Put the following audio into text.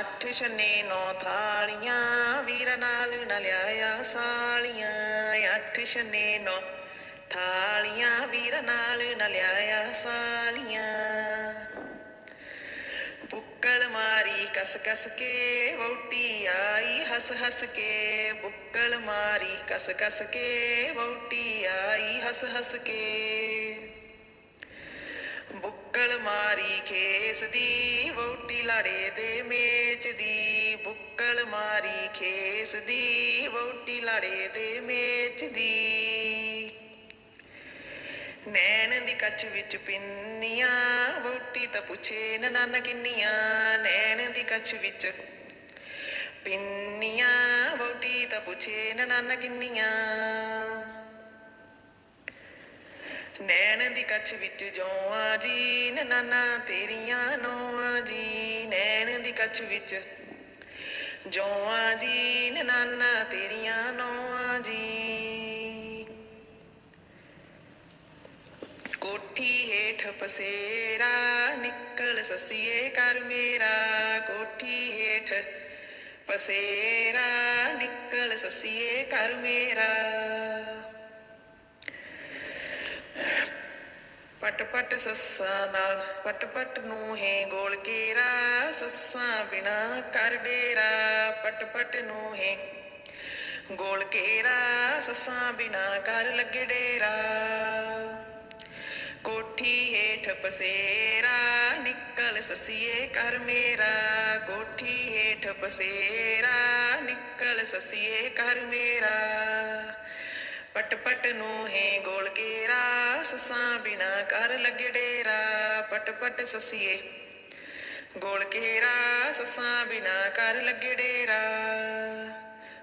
ਅੱਠ ਛੰਨੇ ਨੌ ਥਾਲੀਆਂ, ਵੀਰ ਨਾਲ ਨਾ ਲਿਆਇਆ ਸਾਲੀਆਂ। ਅੱਠ ਛੰਨੇ ਨੌ ਥਾਲੀਆਂ, ਵੀਰ ਨਾਲ ਨਾ ਲਿਆਇਆ ਸਾਲੀਆਂ। ਬੁੱਕਲ ਮਾਰੀ ਕਸ ਕਸ ਕੇ ਵੋਟੀ ਆਈ ਹੱਸ ਹੱਸ ਕੇ। ਬੁੱਕਲ ਮਾਰੀ ਕਸ ਕਸ ਕੇ ਵੋਟੀ ਆਈ ਹੱਸ ਹੱਸ ਕੇ। ਬੁੱਕਲ ਮਾਰੀ ਖੇਸ ਦੀ ਵੋਟੀ ਲਾੜੇ ਦੇ ਮੇਚ ਦੀ ਬੁੱਕਲ ਮਾਰੀ ਖੇਸ ਦੀ ਵੋਟੀ ਲਾੜੇ ਦੇ ਮੇਚ ਦੀ ਨੈਣ ਦੀ ਕੱਚ ਵਿੱਚ ਪਿੰਨੀਆਂ ਵੋਟੀ ਤਾਂ ਪੁੱਛੇ ਨਨਾਨਾ ਕਿੰਨੀਆਂ ਨੈਣ ਦੀ ਕੱਚ ਵਿੱਚ ਪਿੰਨੀਆਂ ਵੋਟੀ ਤਾਂ ਪੁੱਛੇ ਨਨਾਨਾ ਕਿੰਨੀਆਂ ਨੈਣ ਦੀ ਕੱਛ ਵਿੱਚ ਜੋਆਂ ਜੀ ਨਨਾਨਾ ਤੇਰੀਆਂ ਨੋਆਂ ਜੀ ਨੈਣ ਦੀ ਕੱਛ ਵਿੱਚ ਜੋਆਂ ਜੀ ਨਨਾਨਾ ਤੇਰੀਆਂ ਨੋਆਂ ਜੀ ਕੋਠੀ ਹੇਠ ਪਸੇਰਾ, ਨਿਕਲ ਸਸੀਏ ਕਰ ਮੇਰਾ। ਕੋਠੀ ਹੇਠ ਪਸੇਰਾ, ਨਿਕਲ ਸਸੀਏ ਕਰ ਮੇਰਾ। ਪਟ ਪਟ ਸੱਸਾਂ ਨਾਲ, ਪਟ ਪਟ ਨੂੰ ਹੈ ਗੋਲ ਕੇਰਾ ਸੱਸਾਂ ਬਿਨਾ ਕਰ ਡੇਰਾ, ਪਟ ਪਟ ਨੂੰ ਹੈ ਗੋਲ ਕੇਰਾ ਸੱਸਾਂ ਬਿਨਾ ਕਰ ਲੱਗੇ ਡੇਰਾ। ਕੋਠੀ ਹੇਠ ਪਸੇਰਾ, ਨਿਕਲ ਸਸੀਏ ਕਰ ਮੇਰਾ। ਕੋਠੀ ਹੇਠ ਪਸੇਰਾ, ਨਿਕਲ ਸਸੀਏ ਕਰ ਮੇਰਾ। ਪਟ ਪਟ ਨੂੰ ਹੈ ਗੋਲ ਕੇ ਸਸਾਂ ਬਿਨਾ ਕਰ ਲੱਗੇ ਡੇਰਾ, ਪਟ ਪਟ ਸਸੀਏ। ਗੋਲ ਕੇਰਾ ਸਸਾਂ ਬਿਨਾ ਕਰ ਲੱਗੇ ਡੇਰਾ।